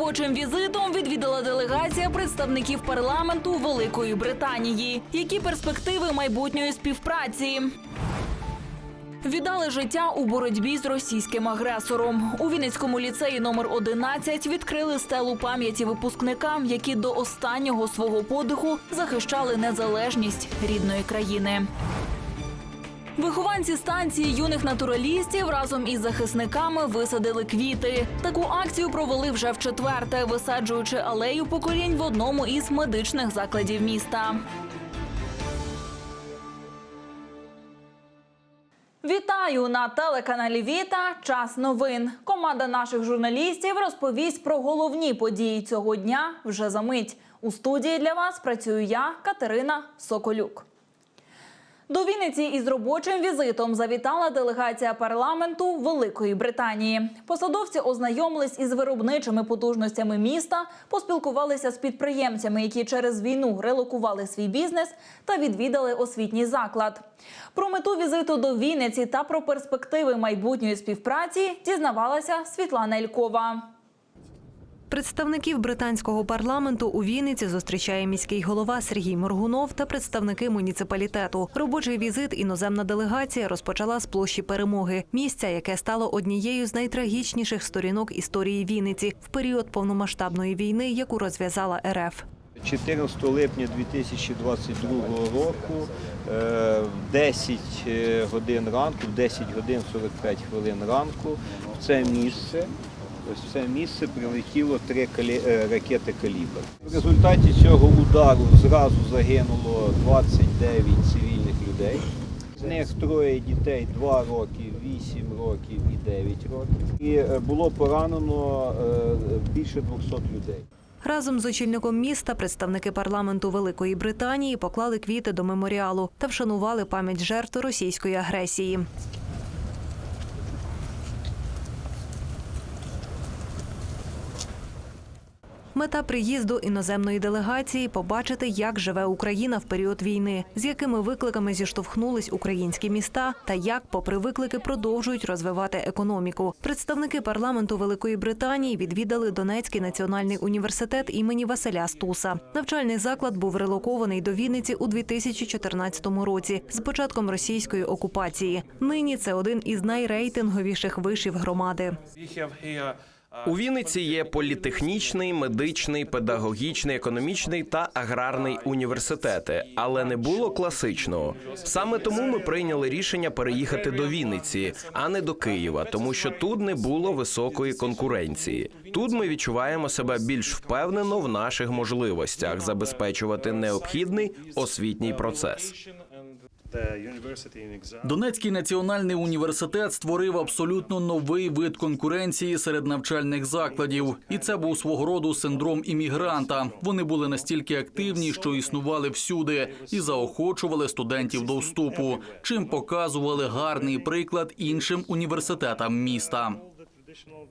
Робочим візитом відвідала делегація представників парламенту Великої Британії. Які перспективи майбутньої співпраці? Віддали життя у боротьбі з російським агресором. У Вінницькому ліцеї номер 11 відкрили стелу пам'яті випускникам, які до останнього свого подиху захищали незалежність рідної країни. Вихованці станції юних натуралістів разом із захисниками висадили квіти. Таку акцію провели вже в четверте, висаджуючи алею поколінь в одному із медичних закладів міста. Вітаю на телеканалі Віта. Час новин. Команда наших журналістів розповість про головні події цього дня вже за мить. У студії для вас працюю я, Катерина Соколюк. До Вінниці із робочим візитом завітала делегація парламенту Великої Британії. Посадовці ознайомились із виробничими потужностями міста, поспілкувалися з підприємцями, які через війну релокували свій бізнес та відвідали освітній заклад. Про мету візиту до Вінниці та про перспективи майбутньої співпраці дізнавалася Світлана Елькова. Представників британського парламенту у Вінниці зустрічає міський голова Сергій Моргунов та представники муніципалітету. Робочий візит іноземна делегація розпочала з площі перемоги, місця, яке стало однією з найтрагічніших сторінок історії Вінниці в період повномасштабної війни, яку розв'язала РФ. 14 липня 2022 року е, в 10 годин ранку, в 10 годин 45 хвилин ранку в це місце, ось в це місце прилетіло три калі- е, ракети «Калібр». В результаті цього удару зразу загинуло 29 цивільних людей. З них троє дітей 2 роки, 8 років і 9 років. І е, було поранено е, більше 200 людей. Разом з очільником міста представники парламенту Великої Британії поклали квіти до меморіалу та вшанували пам'ять жертв російської агресії. Мета приїзду іноземної делегації побачити, як живе Україна в період війни, з якими викликами зіштовхнулись українські міста, та як, попри виклики, продовжують розвивати економіку. Представники парламенту Великої Британії відвідали Донецький національний університет імені Василя Стуса. Навчальний заклад був релокований до Вінниці у 2014 році з початком російської окупації. Нині це один із найрейтинговіших вишів громади. У Вінниці є політехнічний, медичний, педагогічний, економічний та аграрний університети, але не було класичного. Саме тому ми прийняли рішення переїхати до Вінниці, а не до Києва, тому що тут не було високої конкуренції. Тут ми відчуваємо себе більш впевнено в наших можливостях забезпечувати необхідний освітній процес. Донецький національний університет створив абсолютно новий вид конкуренції серед навчальних закладів, і це був свого роду синдром іммігранта. Вони були настільки активні, що існували всюди, і заохочували студентів до вступу, чим показували гарний приклад іншим університетам міста.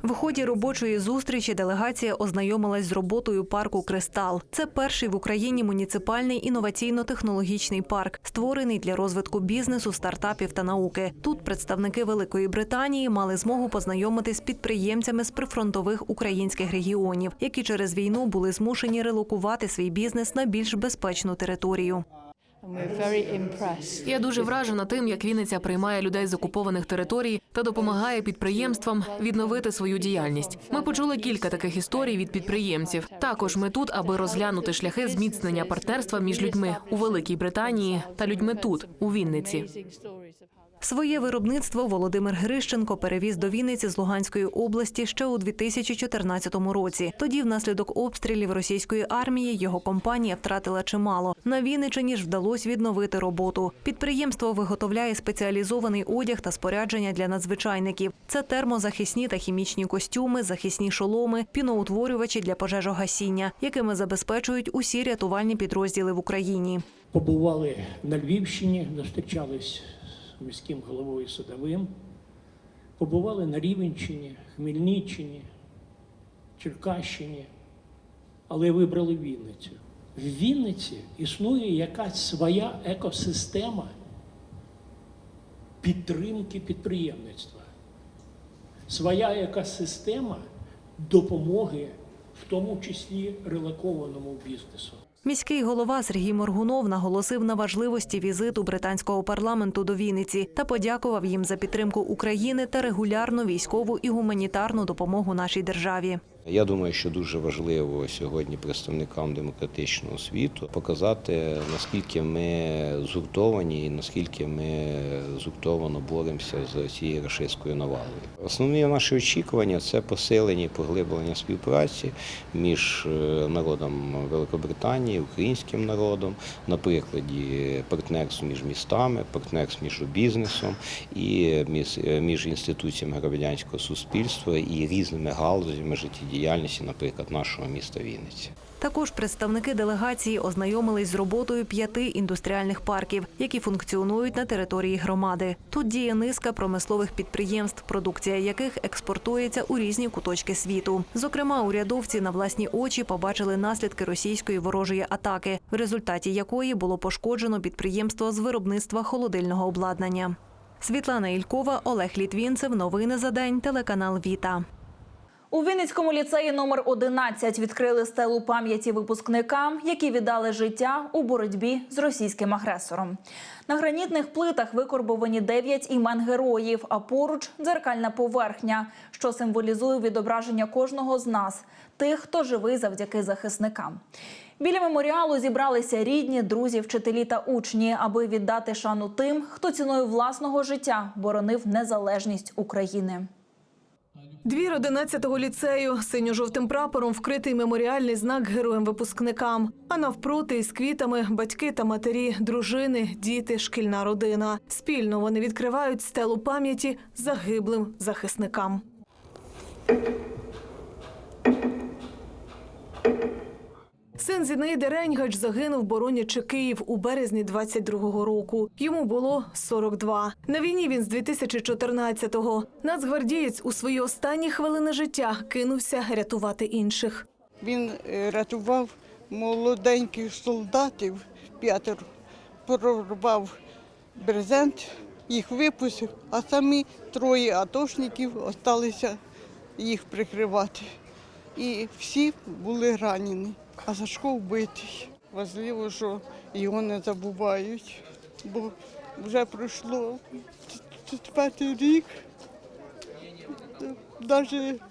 В ході робочої зустрічі делегація ознайомилась з роботою парку Кристал. Це перший в Україні муніципальний інноваційно-технологічний парк, створений для розвитку бізнесу, стартапів та науки. Тут представники Великої Британії мали змогу познайомитись з підприємцями з прифронтових українських регіонів, які через війну були змушені релокувати свій бізнес на більш безпечну територію. Я дуже вражена тим, як Вінниця приймає людей з окупованих територій та допомагає підприємствам відновити свою діяльність. Ми почули кілька таких історій від підприємців. Також ми тут, аби розглянути шляхи зміцнення партнерства між людьми у Великій Британії та людьми тут, у Вінниці. Своє виробництво Володимир Грищенко перевіз до Вінниці з Луганської області ще у 2014 році. Тоді, внаслідок обстрілів російської армії, його компанія втратила чимало. На Вінничині ж вдалося відновити роботу. Підприємство виготовляє спеціалізований одяг та спорядження для надзвичайників. Це термозахисні та хімічні костюми, захисні шоломи, піноутворювачі для пожежогасіння, якими забезпечують усі рятувальні підрозділи в Україні. Побували на Львівщині, зустрічались міським головою Судовим, побували на Рівенщині, Хмельниччині, Черкащині, але вибрали Вінницю. В Вінниці існує якась своя екосистема підтримки підприємництва, своя екосистема допомоги, в тому числі релокованому бізнесу. Міський голова Сергій Моргунов наголосив на важливості візиту британського парламенту до Вінниці та подякував їм за підтримку України та регулярну військову і гуманітарну допомогу нашій державі. Я думаю, що дуже важливо сьогодні представникам демократичного світу показати, наскільки ми згуртовані і наскільки ми згуртовано боремося з цією рашистською навалою. Основні наші очікування це посилення і поглиблення співпраці між е, народом Великобританії, українським народом, на прикладі партнерств між містами, партнерств між бізнесом і між, е, інституціями громадянського суспільства і різними галузями життєдіяльності, наприклад, нашого міста Вінниці. Також представники делегації ознайомились з роботою п'яти індустріальних парків, які функціонують на території громади. Тут діє низка промислових підприємств, продукція яких експортується у різні куточки світу. Зокрема, урядовці на власні очі побачили наслідки російської ворожої атаки, в результаті якої було пошкоджено підприємство з виробництва холодильного обладнання. Світлана Ількова, Олег Літвінцев. Новини за день. Телеканал Віта. У Вінницькому ліцеї номер 11 відкрили стелу пам'яті випускникам, які віддали життя у боротьбі з російським агресором. На гранітних плитах викорбовані 9 імен героїв, а поруч дзеркальна поверхня, що символізує відображення кожного з нас, тих, хто живий завдяки захисникам. Біля меморіалу зібралися рідні, друзі, вчителі та учні, аби віддати шану тим, хто ціною власного життя боронив незалежність України. Двір 11-го ліцею синьо-жовтим прапором вкритий меморіальний знак героям-випускникам. А навпроти із квітами батьки та матері, дружини, діти, шкільна родина. Спільно вони відкривають стелу пам'яті загиблим захисникам. Син Зінаїди Реньгач загинув, боронячи Київ у березні 22-го року. Йому було 42. На війні він з 2014-го. Нацгвардієць у свої останні хвилини життя кинувся рятувати інших. Він е, рятував молоденьких солдатів, п'ятеро, прорвав брезент, їх випустив, а самі троє атошників залишилися їх прикривати. І всі були ранені, а Сашко вбитий. Важливо, що його не забувають, бо вже пройшло четвертий рік. Навіть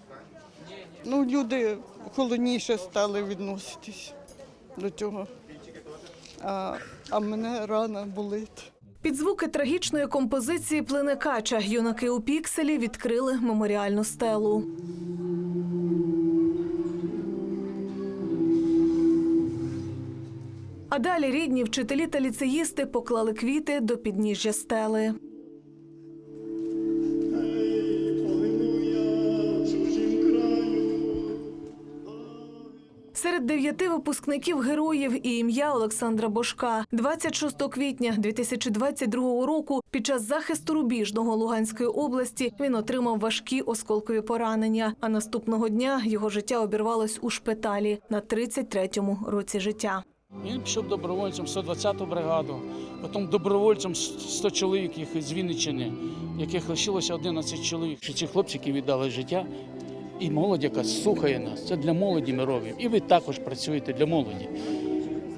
ну, люди холодніше стали відноситись до цього. А, а мене рана болить. Під звуки трагічної композиції плине кача юнаки у пікселі відкрили меморіальну стелу. Далі рідні вчителі та ліцеїсти поклали квіти до підніжжя стели. Серед дев'яти випускників героїв і ім'я Олександра Бошка 26 квітня 2022 року. Під час захисту рубіжного Луганської області він отримав важкі осколкові поранення. А наступного дня його життя обірвалось у шпиталі на 33-му році життя. Він пішов добровольцем 120-ту бригаду, потім добровольцем 100 чоловік їх з Вінниччини, яких лишилося 11 чоловік. Що ці хлопці, які віддали життя, і молодь, яка слухає нас, це для молоді ми робимо. І ви також працюєте для молоді.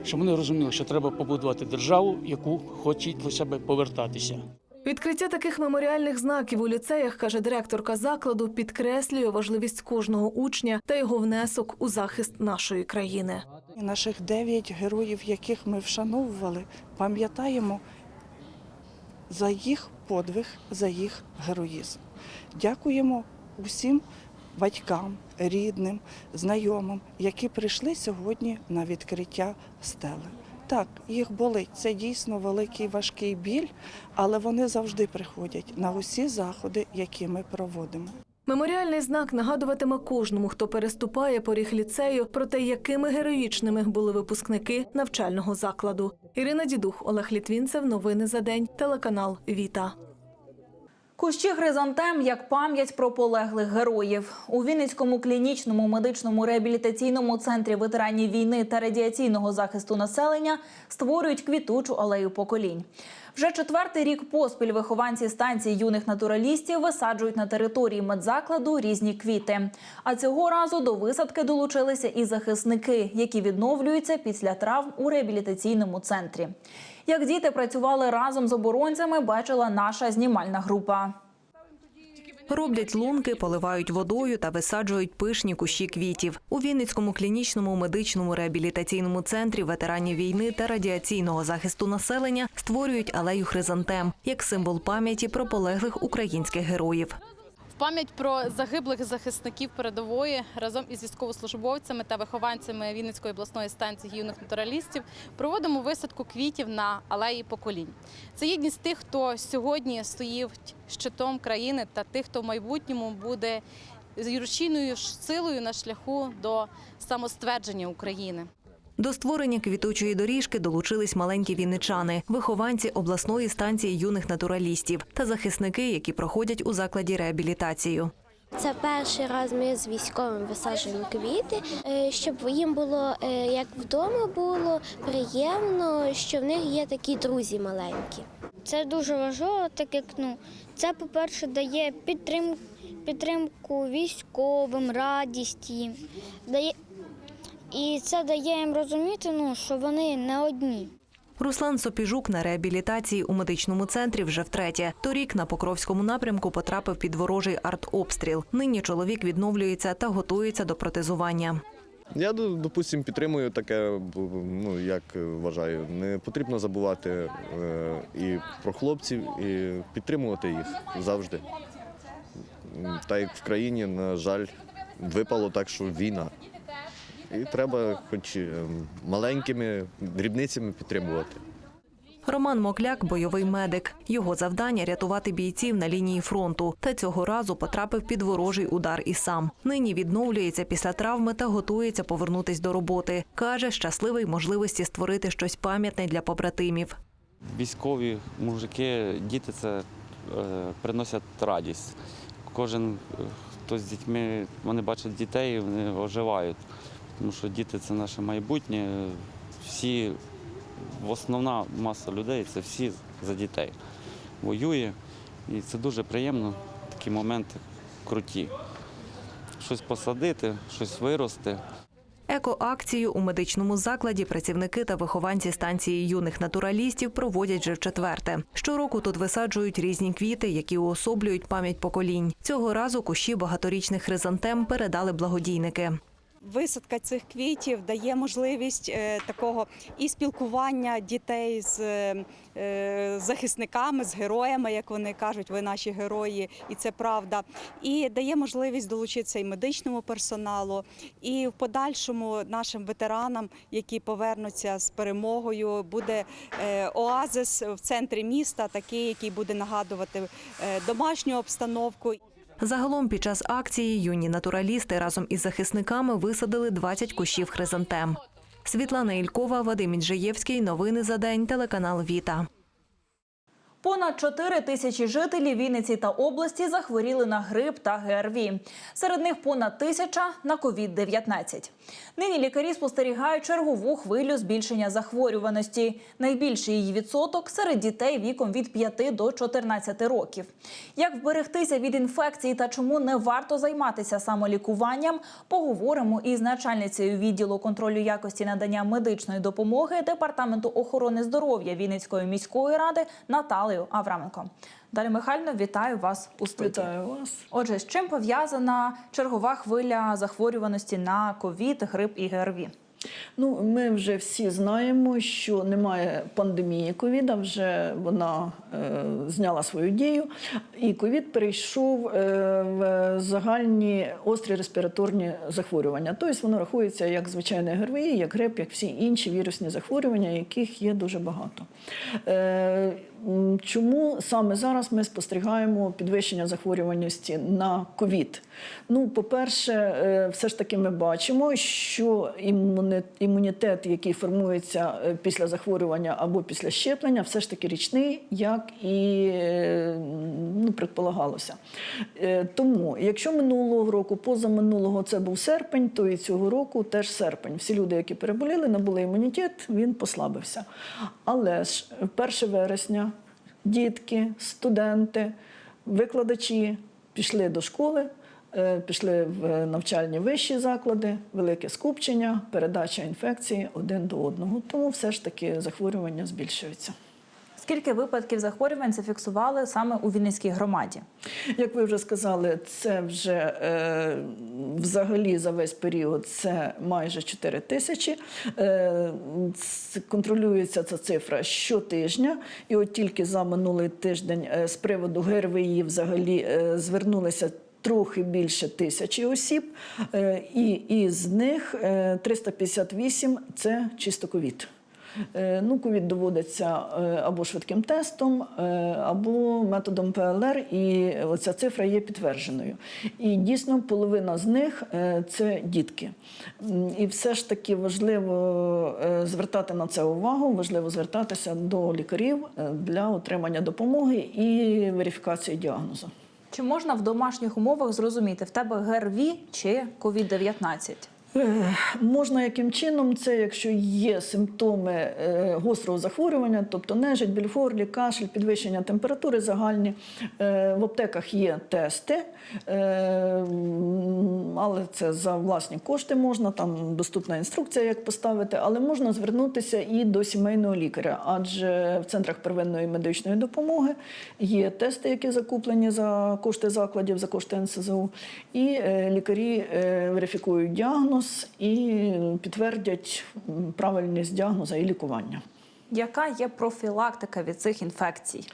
Щоб вони розуміли, що треба побудувати державу, яку хочуть до себе повертатися. Відкриття таких меморіальних знаків у ліцеях, каже директорка закладу, підкреслює важливість кожного учня та його внесок у захист нашої країни. Наших дев'ять героїв, яких ми вшановували, пам'ятаємо за їх подвиг, за їх героїзм. Дякуємо усім батькам, рідним, знайомим, які прийшли сьогодні на відкриття стели. Так, їх болить. Це дійсно великий важкий біль, але вони завжди приходять на усі заходи, які ми проводимо. Меморіальний знак нагадуватиме кожному, хто переступає поріг ліцею, про те, якими героїчними були випускники навчального закладу. Ірина Дідух, Олег Літвінцев. Новини за день. Телеканал Віта. Кущі хризантем як пам'ять про полеглих героїв у Вінницькому клінічному медичному реабілітаційному центрі ветеранів війни та радіаційного захисту населення створюють квітучу алею поколінь. Вже четвертий рік поспіль вихованці станції юних натуралістів висаджують на території медзакладу різні квіти. А цього разу до висадки долучилися і захисники, які відновлюються після травм у реабілітаційному центрі. Як діти працювали разом з оборонцями, бачила наша знімальна група. Роблять лунки, поливають водою та висаджують пишні кущі квітів. У Вінницькому клінічному медичному реабілітаційному центрі ветеранів війни та радіаційного захисту населення створюють алею хризантем як символ пам'яті про полеглих українських героїв. Пам'ять про загиблих захисників передової разом із військовослужбовцями та вихованцями Вінницької обласної станції юних натуралістів проводимо висадку квітів на алеї поколінь. Це єдність тих, хто сьогодні стоїть щитом країни, та тих, хто в майбутньому буде рушійною силою на шляху до самоствердження України. До створення квітучої доріжки долучились маленькі вінничани, вихованці обласної станції юних натуралістів та захисники, які проходять у закладі реабілітацію. Це перший раз ми з військовим висаджуємо квіти, е, щоб їм було е, як вдома було приємно, що в них є такі друзі маленькі. Це дуже важливо, так як ну це, по-перше, дає підтрим, підтримку військовим, радість їм. Дає, і це дає їм розуміти, ну, що вони не одні. Руслан Сопіжук на реабілітації у медичному центрі вже втретє. Торік на Покровському напрямку потрапив під ворожий артобстріл. Нині чоловік відновлюється та готується до протезування. Я, допустим, підтримую таке, ну як вважаю, не потрібно забувати е, і про хлопців, і підтримувати їх завжди. Та як в країні, на жаль, випало так, що війна. І треба хоч е, маленькими дрібницями підтримувати. Роман Мокляк бойовий медик. Його завдання рятувати бійців на лінії фронту. Та цього разу потрапив під ворожий удар і сам. Нині відновлюється після травми та готується повернутись до роботи. каже, щасливий можливості створити щось пам'ятне для побратимів. Військові мужики, діти це е, приносять радість. Кожен, е, хто з дітьми, вони бачать дітей, вони оживають. Тому що діти це наше майбутнє. Всі, основна маса людей це всі за дітей. Воює. І це дуже приємно, такі моменти круті. Щось посадити, щось вирости. Екоакцію у медичному закладі працівники та вихованці станції юних натуралістів проводять вже вчетверте. Щороку тут висаджують різні квіти, які уособлюють пам'ять поколінь. Цього разу кущі багаторічних хризантем передали благодійники. Висадка цих квітів дає можливість е, такого і спілкування дітей з е, захисниками, з героями, як вони кажуть, ви наші герої, і це правда. І дає можливість долучитися і медичному персоналу, і в подальшому нашим ветеранам, які повернуться з перемогою, буде е, оазис в центрі міста, такий, який буде нагадувати е, домашню обстановку. Загалом під час акції юні натуралісти разом із захисниками висадили 20 кущів хризантем. Світлана Ількова, Вадим Інжиєвський. Новини за день. Телеканал Віта. Понад 4 тисячі жителів Вінниці та області захворіли на грип та ГРВІ. Серед них понад тисяча на COVID-19. Нині лікарі спостерігають чергову хвилю збільшення захворюваності. Найбільший її відсоток серед дітей віком від 5 до 14 років. Як вберегтися від інфекції та чому не варто займатися самолікуванням, поговоримо із начальницею відділу контролю якості надання медичної допомоги Департаменту охорони здоров'я Вінницької міської ради Наталею Авраменко. Далі Михайлівна, вітаю вас у студії. Вітаю вас. Отже, з чим пов'язана чергова хвиля захворюваності на ковід, грип і ГРВІ? Ну, ми вже всі знаємо, що немає пандемії ковіда, вже вона е, зняла свою дію, і ковід перейшов е, в загальні острі респіраторні захворювання. Тобто воно рахується як звичайне ГРВІ, як грип, як всі інші вірусні захворювання, яких є дуже багато. Е, чому саме зараз ми спостерігаємо підвищення захворюваності на ковід? Ну, по-перше, е, все ж таки ми бачимо, що імунітет, який формується е, після захворювання або після щеплення, все ж таки річний, як і е, ну, предполагалося. Тому, якщо минулого року, позаминулого це був серпень, то і цього року теж серпень. Всі люди, які переболіли, набули імунітет, він послабився. Але ж 1 вересня дітки, студенти, викладачі пішли до школи. е, Пішли в навчальні вищі заклади, велике скупчення, передача інфекції один до одного. Тому все ж таки захворювання збільшується. Скільки випадків захворювань зафіксували саме у Вінницькій громаді? Як ви вже сказали, це вже е, взагалі за весь період це майже 4 тисячі. Е, контролюється ця цифра щотижня. І от тільки за минулий тиждень е, з приводу ГРВІ взагалі е, звернулися. Трохи більше тисячі осіб, е, і із них е, 358 – це чисто ковід. Е, Ну, ковід доводиться е, або швидким тестом, е, або методом ПЛР, і оця цифра є підтвердженою. І дійсно половина з них це дітки. І все ж таки важливо звертати на це увагу, важливо звертатися до лікарів для отримання допомоги і верифікації діагнозу. Чи можна в домашніх умовах зрозуміти, в тебе ГРВІ чи COVID-19? Е, Можна яким чином, це якщо є симптоми е, гострого захворювання, тобто нежить, більфорлі, кашель, підвищення температури загальні. Е, В аптеках є тести, е, але це за власні кошти можна, там доступна інструкція, як поставити, але можна звернутися і до сімейного лікаря, адже в центрах первинної медичної допомоги є тести, які закуплені за кошти закладів, за кошти НСЗУ, і е, лікарі е, верифікують діагноз і підтвердять правильність діагноза і лікування. Яка є профілактика від цих інфекцій?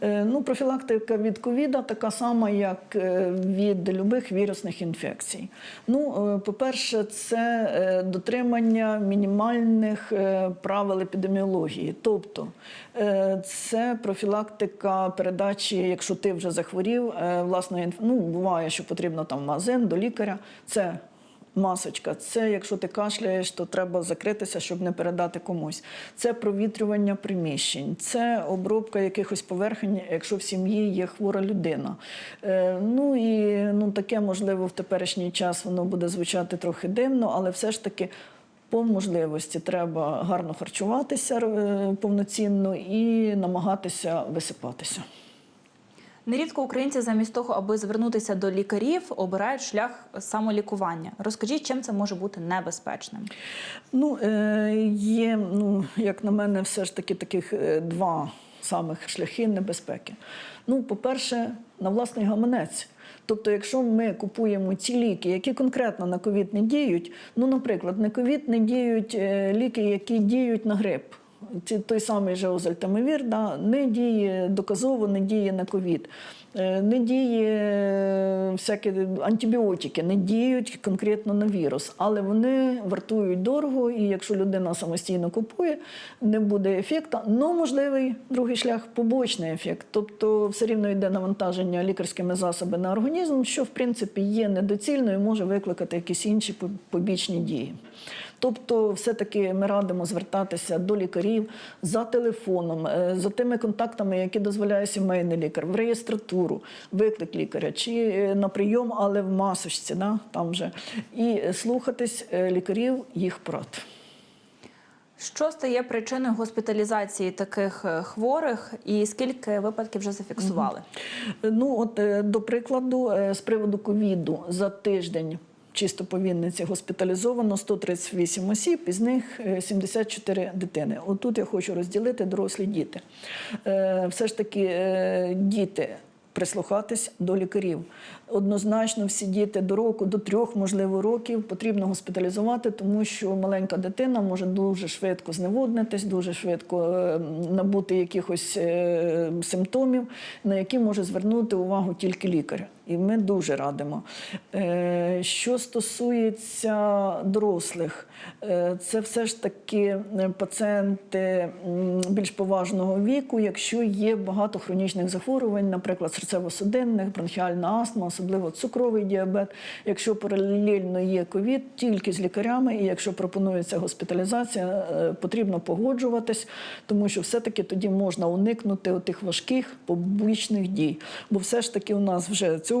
Е, Ну, профілактика від ковіда така сама, як е, від любих вірусних інфекцій. Ну, е, по-перше, це дотримання мінімальних правил епідеміології. Тобто це профілактика передачі, якщо ти вже захворів, е, інф- ну, буває, що потрібно там магазин до лікаря. Це Масочка, це якщо ти кашляєш, то треба закритися, щоб не передати комусь. Це провітрювання приміщень, це обробка якихось поверхень, якщо в сім'ї є хвора людина. Е, ну і ну, таке, можливо, в теперішній час воно буде звучати трохи дивно, але все ж таки. По можливості треба гарно харчуватися е, повноцінно і намагатися висипатися. Нерідко українці замість того, аби звернутися до лікарів, обирають шлях самолікування. Розкажіть, чим це може бути небезпечним? Ну, е, є, ну, як на мене, все ж таки таких е, два самих шляхи небезпеки. Ну, по-перше, на власний гаманець. Тобто, якщо ми купуємо ці ліки, які конкретно на ковід не діють, ну, наприклад, на ковід не діють е, ліки, які діють на грип. Той самий же озальтамивір да, не діє доказово, не діє на ковід. Е, Не діє е, всякі антибіотики, не діють конкретно на вірус, але вони вартують дорого, і якщо людина самостійно купує, не буде ефекту. Ну, можливий другий шлях побочний ефект. Тобто все рівно йде навантаження лікарськими засобами на організм, що в принципі є недоцільною, і може викликати якісь інші побічні дії. Тобто, все-таки ми радимо звертатися до лікарів за телефоном, е, за тими контактами, які дозволяє сімейний лікар, в реєстратуру, виклик лікаря, чи е, на прийом, але в масочці, да, там же, і слухатись е, лікарів їх порад. Що стає причиною госпіталізації таких хворих, і скільки випадків вже зафіксували? Ну, от до прикладу, з приводу ковіду за тиждень. Чисто по Вінниці госпіталізовано 138 осіб, із них е, 74 дитини. Отут я хочу розділити дорослі діти. Е, Все ж таки, е, діти прислухатись до лікарів. однозначно всі діти до року, до трьох, можливо, років потрібно госпіталізувати, тому що маленька дитина може дуже швидко зневоднитись, дуже швидко е, набути якихось е, симптомів, на які може звернути увагу тільки лікар. І ми дуже радимо. Е, Що стосується дорослих, е, це все ж таки е, пацієнти більш поважного віку, якщо є багато хронічних захворювань, наприклад, серцево-судинних, бронхіальна астма, особливо цукровий діабет. Якщо паралельно є ковід, тільки з лікарями, і якщо пропонується госпіталізація, потрібно погоджуватись, тому що все-таки тоді можна уникнути тих важких побічних дій. Бо все ж таки у нас вже цього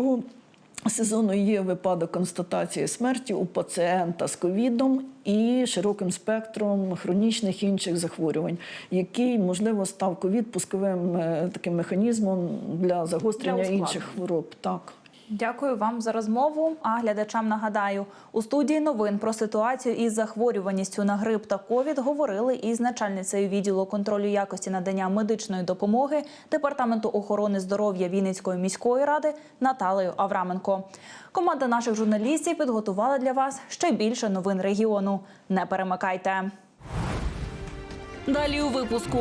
сезону є випадок констатації смерті у пацієнта з ковідом і широким спектром хронічних інших захворювань, який, можливо, став ковід пусковим е, таким механізмом для загострення Для інших хвороб. Так. Дякую вам за розмову. А глядачам нагадаю, у студії новин про ситуацію із захворюваністю на грип та ковід говорили із начальницею відділу контролю якості надання медичної допомоги департаменту охорони здоров'я Вінницької міської ради Наталею Авраменко. Команда наших журналістів підготувала для вас ще більше новин регіону. Не перемикайте. Далі у випуску.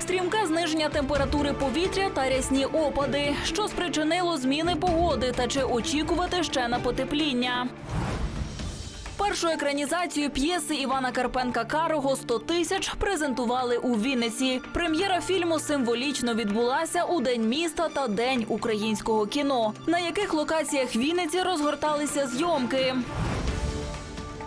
Стрімке зниження температури повітря та рясні опади, що спричинило зміни погоди та чи очікувати ще на потепління. Першу екранізацію п'єси Івана Карпенка Карого «100 тисяч презентували у Вінниці. Прем'єра фільму символічно відбулася у День міста та День українського кіно, на яких локаціях Вінниці розгорталися зйомки.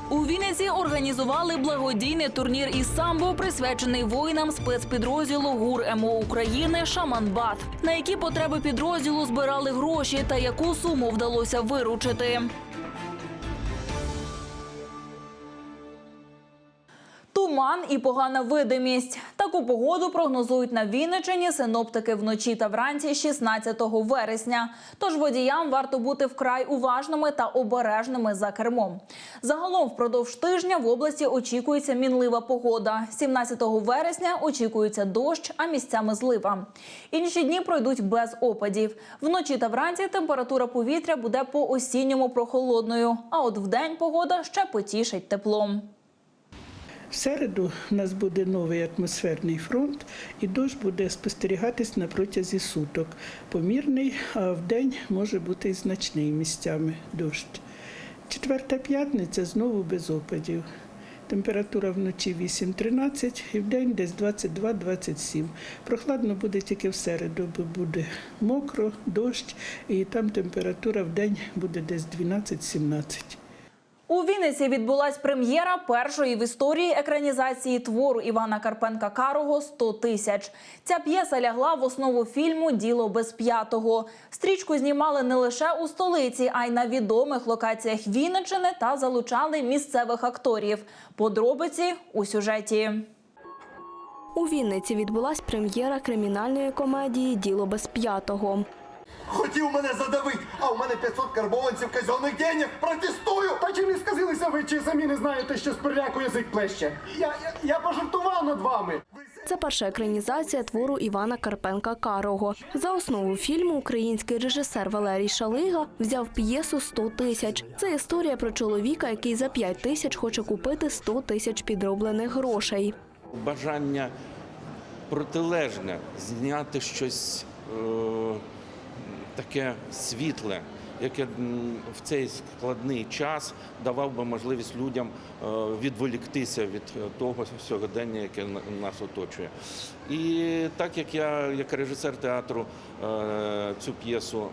У Вінниці організували благодійний турнір із самбо, присвячений воїнам спецпідрозділу ГУР МО України Шаманбат. На які потреби підрозділу збирали гроші та яку суму вдалося виручити. Туман і погана видимість. Таку погоду прогнозують на Вінниччині синоптики вночі та вранці 16 вересня. Тож водіям варто бути вкрай уважними та обережними за кермом. Загалом впродовж тижня в області очікується мінлива погода. 17 вересня очікується дощ, а місцями злива. Інші дні пройдуть без опадів. Вночі та вранці температура повітря буде по осінньому прохолодною. А от вдень погода ще потішить теплом. В середу у нас буде новий атмосферний фронт, і дощ буде спостерігатись на протязі суток. Помірний, а в день може бути і значний місцями дощ. Четверта п'ятниця знову без опадів. Температура вночі 8-13 і в день десь 22-27. Прохладно буде тільки в середу, бо буде мокро, дощ, і там температура в день буде десь 12-17. У Вінниці відбулась прем'єра першої в історії екранізації твору Івана Карпенка Карого «100 тисяч. Ця п'єса лягла в основу фільму Діло без п'ятого. Стрічку знімали не лише у столиці, а й на відомих локаціях Вінниччини та залучали місцевих акторів. Подробиці у сюжеті. У Вінниці відбулась прем'єра кримінальної комедії Діло без п'ятого. Хотів мене задавити, а у мене 500 карбованців казенних денег. Протестую! Та чи не сказилися ви, чи самі не знаєте, що з переляку язик плеще? Я, я, я пожартував над вами. Це перша екранізація твору Івана Карпенка Карого. За основу фільму український режисер Валерій Шалига взяв п'єсу «100 тисяч. Це історія про чоловіка, який за 5 тисяч хоче купити 100 тисяч підроблених грошей. бажання протилежне зняти щось е, таке світле, яке в цей складний час давав би можливість людям е, відволіктися від е, того сьогодення, яке нас оточує. І так як я, як режисер театру, е, цю п'єсу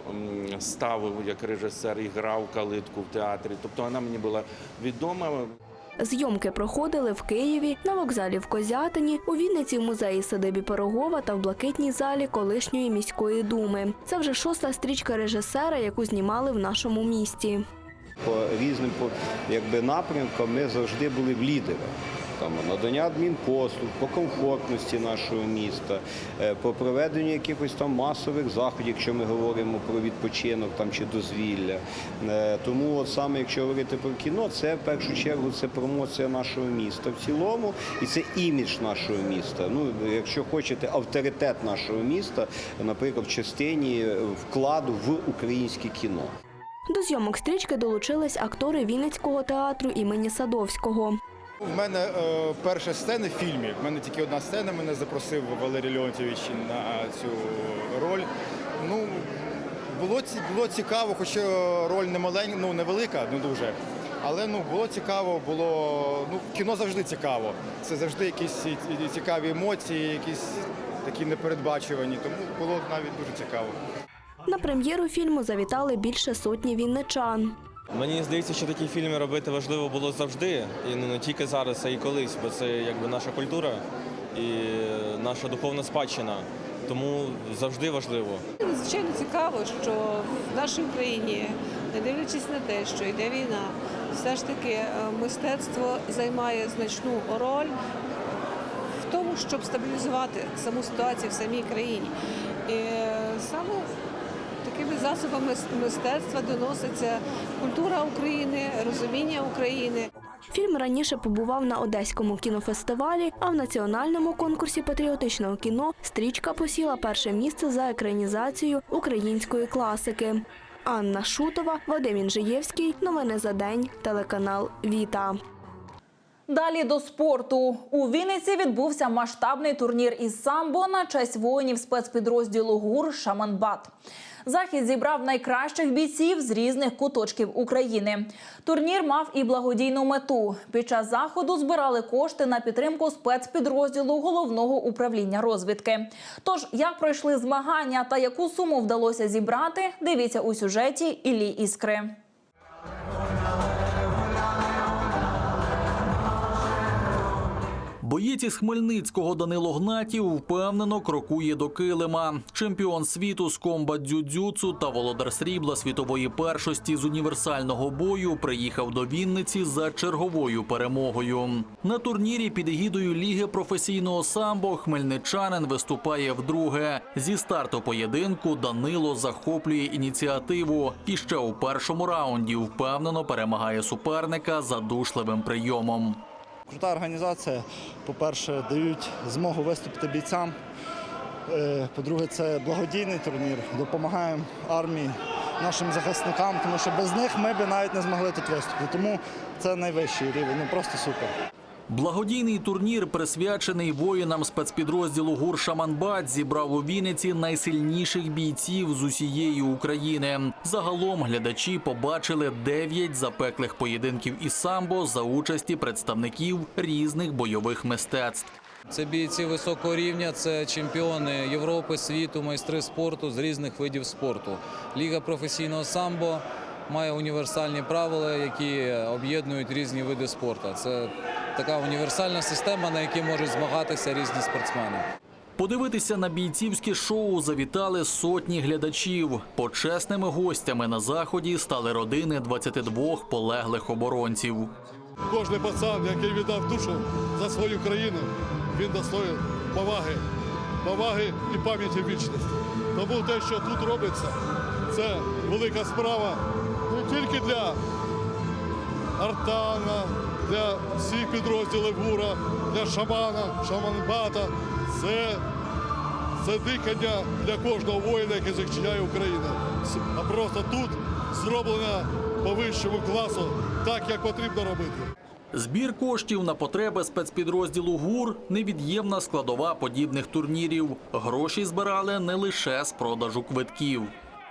ставив як режисер і грав калитку в театрі, тобто вона мені була відома. Зйомки проходили в Києві, на вокзалі в Козятині, у Вінниці в музеї садибі Пирогова та в блакитній залі колишньої міської думи. Це вже шоста стрічка режисера, яку знімали в нашому місті. По різним по- якби, напрямкам ми завжди були в лідерах. Там, надання адмінпослуг, по комфортності нашого міста, е, по проведенню якихось там масових заходів, якщо ми говоримо про відпочинок там, чи дозвілля. Е, Тому от саме якщо говорити про кіно, це в першу чергу це промоція нашого міста в цілому, і це імідж нашого міста. Ну, якщо хочете, авторитет нашого міста, наприклад, в частині вкладу в українське кіно. До зйомок стрічки долучились актори Вінницького театру імені Садовського. У мене е, перша сцена в фільмі. У мене тільки одна сцена. Мене запросив Валерій Леонтьович на цю роль. Ну було було цікаво, хоча роль не маленька, ну невелика, не дуже. Але ну було цікаво, було ну кіно завжди цікаво. Це завжди якісь ці- ці- цікаві емоції, якісь такі непередбачувані. Тому було навіть дуже цікаво. На прем'єру фільму завітали більше сотні вінничан. Мені здається, що такі фільми робити важливо було завжди, і не тільки зараз, а й колись, бо це якби наша культура і наша духовна спадщина. Тому завжди важливо. Звичайно цікаво, що в нашій Україні, не дивлячись на те, що йде війна, все ж таки е, мистецтво займає значну роль в тому, щоб стабілізувати саму ситуацію в самій країні. І е, саме такими засобами мистецтва доноситься культура України, розуміння України. Фільм раніше побував на Одеському кінофестивалі, а в національному конкурсі патріотичного кіно стрічка посіла перше місце за екранізацією української класики. Анна Шутова, Вадим Інжиєвський. Новини за день. Телеканал Віта. Далі до спорту. У Вінниці відбувся масштабний турнір із самбо на честь воїнів спецпідрозділу ГУР Шаманбат. Захід зібрав найкращих бійців з різних куточків України. Турнір мав і благодійну мету. Під час заходу збирали кошти на підтримку спецпідрозділу головного управління розвідки. Тож, як пройшли змагання та яку суму вдалося зібрати, дивіться у сюжеті Іллі Іскри. Боєць із Хмельницького Данило Гнатів впевнено крокує до килима. Чемпіон світу з комбат дзюдзюцу та володар срібла світової першості з універсального бою приїхав до Вінниці за черговою перемогою. На турнірі під егідою Ліги професійного самбо хмельничанин виступає вдруге. Зі старту поєдинку Данило захоплює ініціативу і ще у першому раунді впевнено перемагає суперника задушливим прийомом. Крута організація. По-перше, дають змогу виступити бійцям. Е, По-друге, це благодійний турнір. Допомагаємо армії, нашим захисникам, тому що без них ми б навіть не змогли тут виступити. Тому це найвищий рівень. Ну просто супер. Благодійний турнір, присвячений воїнам спецпідрозділу Гуршаманбат, зібрав у Вінниці найсильніших бійців з усієї України. Загалом глядачі побачили дев'ять запеклих поєдинків із самбо за участі представників різних бойових мистецтв. Це бійці високого рівня, це чемпіони Європи, світу, майстри спорту з різних видів спорту. Ліга професійного самбо має універсальні правила, які об'єднують різні види спорту. Це така універсальна система, на якій можуть змагатися різні спортсмени. Подивитися на бійцівське шоу завітали сотні глядачів. Почесними гостями на заході стали родини 22 полеглих оборонців. Кожний пацан, який віддав душу за свою країну, він достоїн поваги, поваги і пам'яті вічності. Тому те, що тут робиться, це велика справа не тільки для Артана, для всіх підрозділів ГУРа, для шамана, шаманбата. Це, це дихання для кожного воїна, який захищає Україну. А просто тут зроблено по вищому класу так, як потрібно робити. Збір коштів на потреби спецпідрозділу ГУР невід'ємна складова подібних турнірів. Гроші збирали не лише з продажу квитків.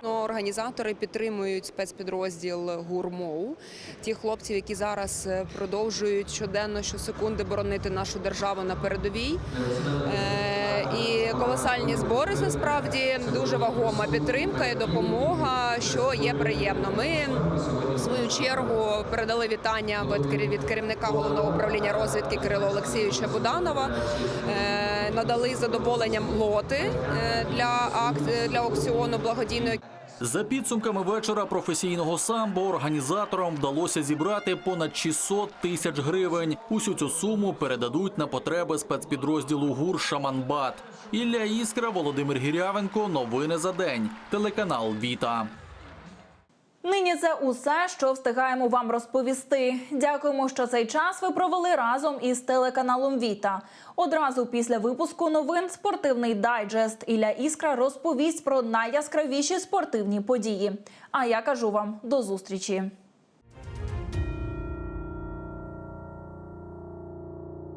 Організатори підтримують спецпідрозділ ГУРМОУ, ті хлопців, які зараз е, продовжують щоденно, щосекунди боронити нашу державу на передовій. Е, І колосальні збори насправді дуже вагома підтримка і допомога, що є приємно. Ми в свою чергу передали вітання від керів- від керівника головного управління розвідки Кирила Олексійовича Буданова. Е, Надали задоволенням лоти для акції для аукціону благодійної. За підсумками вечора професійного самбо організаторам вдалося зібрати понад 600 тисяч гривень. Усю цю суму передадуть на потреби спецпідрозділу ГУР Шаманбат. Ілля Іскра, Володимир Гірявенко. Новини за день. Телеканал Віта. Нині це усе, що встигаємо вам розповісти. Дякуємо, що цей час ви провели разом із телеканалом Віта. Одразу після випуску новин спортивний дайджест Ілля Іскра розповість про найяскравіші спортивні події. А я кажу вам до зустрічі.